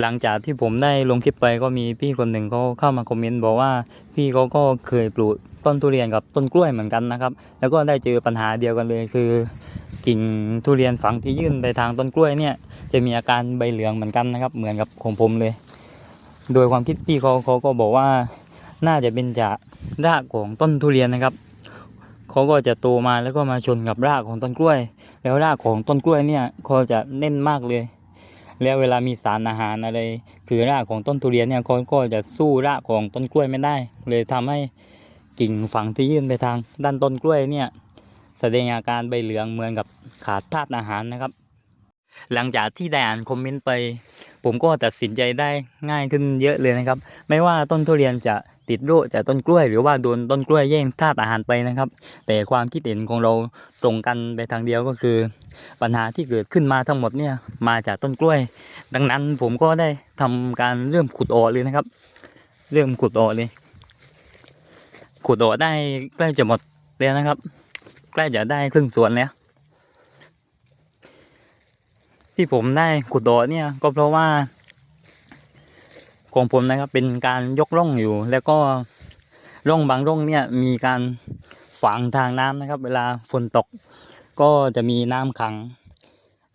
หลังจากที่ผมได้ลงคลิปไปก็มีพี่คนหนึ่งเขาเข้ามาคอมเมนต์บอกว่าพี่เขาก็เคยปลูกต้นทุเรียนกับต้นกล้วยเหมือนกันนะครับ แล้วก็ได้เจอปัญหาเดียวกันเลยคือ กิ่งทุเรียนฝังที่ยื่นไปทางต้นกล้วยเนี่ย จะมีอาการใบเหลืองเหมือนกันนะครับ เหมือนกับของผมเลย โดยความคิดพี่เขาเขาก็บอกว่าน่าจะเป็นจากรากของต้นทุเรียนนะครับเขาก็จะโตมาแล้วก็มาชนกับรากของต้นกล้วย แล้วรากของต้นกล้วยเนี่ยเขาจะแน่นมากเลย แล้วเวลามีสารอาหารอะไร คือรากของต้นทุเรียนเนี่ยเขาก็จะสู้รากของต้นกล้วยไม่ได้ เลยทำให้กิ่งฝังที่ยื่นไปทาง ด้านต้นกล้วยเนี่ยแสดงอาการใบเหลืองเหมือนกับขาดธาตุอาหารนะครับ หลังจากที่ได้อ่านคอมเมนต์ไป ผมก็ตัดสินใจได้ง่ายขึ้นเยอะเลยนะครับ ไม่ว่าต้นทุเรียนจะติดโรคจากต้นกล้วย หรือว่าโดนต้นกล้วยแย่งธาตุอาหารไปนะครับ แต่ความคิดเห็นของเราตรงกันไปทางเดียวก็คือ ปัญหาที่เกิดขึ้นมาทั้งหมดเนี่ยมาจากต้นกล้วย ดังนั้นผมก็ได้ทำการเริ่มขุดออกเลยนะครับ เริ่มขุดออกเลย ขุดออกได้ใกล้จะหมดแล้วนะครับ ใกล้จะได้ครึ่งสวนแล้ว ที่ผมได้ขุดออเนี่ยก็เพราะว่า ของผมนะครับเป็นการยกร่องอยู่ แล้วก็ร่องบางร่องเนี่ยมีการฝังทางน้ำนะครับ เวลาฝนตกก็จะมีน้ำขัง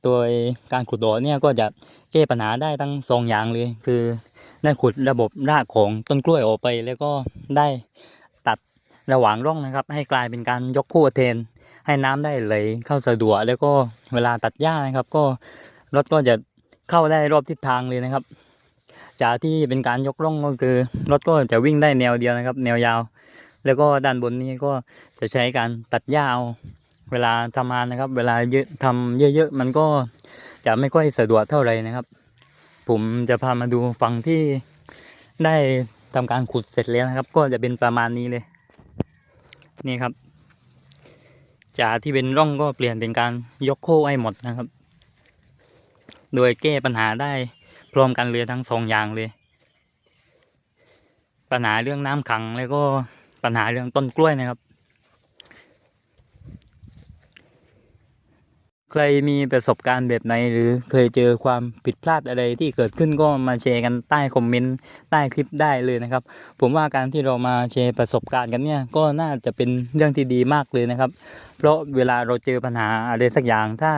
โดยการขุดออเนี่ยก็จะแก้ปัญหาได้ทั้งสองอย่างเลย คือได้ขุดระบบรากของต้นกล้วยออกไป แล้วก็ได้ตัดระหว่างร่องนะครับ ให้กลายเป็นการยกคู่เทน ให้น้ำได้ไหลเข้าสะดวกแล้วก็เวลาตัดหญ้านะครับ ก็รถก็จะเข้าได้รอบทิศทางเลยนะครับ จากที่เป็นการยกร่องก็คือรถก็จะวิ่งได้แนวเดียวนะครับ แนวยาว แล้วก็ด้านบนนี้ก็จะใช้การตัดหญ้าเวลาทำงานนะครับ เวลาเยอะทำเยอะๆมันก็จะไม่ค่อยสะดวกเท่าไหร่นะครับ ผมจะพามาดูฝั่งที่ได้ทำการขุดเสร็จแล้วนะครับ ก็จะเป็นประมาณนี้เลย นี่ครับ จากที่เป็นร่องก็เปลี่ยนเป็นการยกโค้ให้หมดนะครับ โดยแก้ปัญหาได้พร้อมกันเลยทั้งสองอย่างเลย ปัญหาเรื่องน้ำขังแล้วก็ปัญหาเรื่องต้นกล้วยนะครับ ใครมีประสบการณ์แบบไหน หรือเคยเจอความผิดพลาดอะไรที่เกิดขึ้นก็มาแชร์กันใต้คอมเมนต์ใต้คลิปได้เลยนะครับ ผมว่าการที่เรามาแชร์ประสบการณ์กันเนี่ยก็น่าจะเป็นเรื่องที่ดีมากเลยนะครับ เพราะเวลาเราเจอปัญหาอะไรสักอย่างถ้า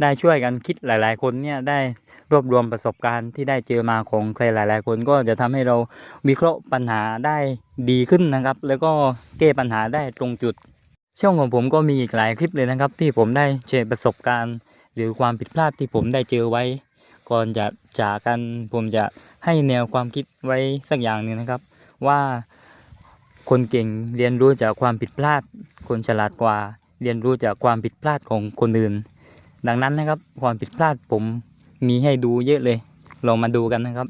ได้ช่วยกันคิดหลาย ๆ คนเนี่ยได้รวบรวมประสบการณ์ที่ได้เจอมาของใครหลาย ๆ คนก็จะทำให้เราวิเคราะห์ปัญหาได้ดีขึ้นนะครับ แล้วก็แก้ปัญหาได้ตรงจุด ช่องของผมก็มีอีกหลายคลิปเลยนะครับ ที่ผมได้แชร์ประสบการณ์ หรือความผิดพลาดที่ผมได้เจอไว้ ก่อนจะจากกัน ผมจะให้แนวความคิดไว้สักอย่างหนึ่งนะครับ ว่าคนเก่งเรียนรู้จากความผิดพลาด คนฉลาดกว่า เรียนรู้จากความผิดพลาดของคนอื่น ดังนั้นนะครับความผิดพลาดผมมีให้ดูเยอะเลยลองมาดูกันนะครับ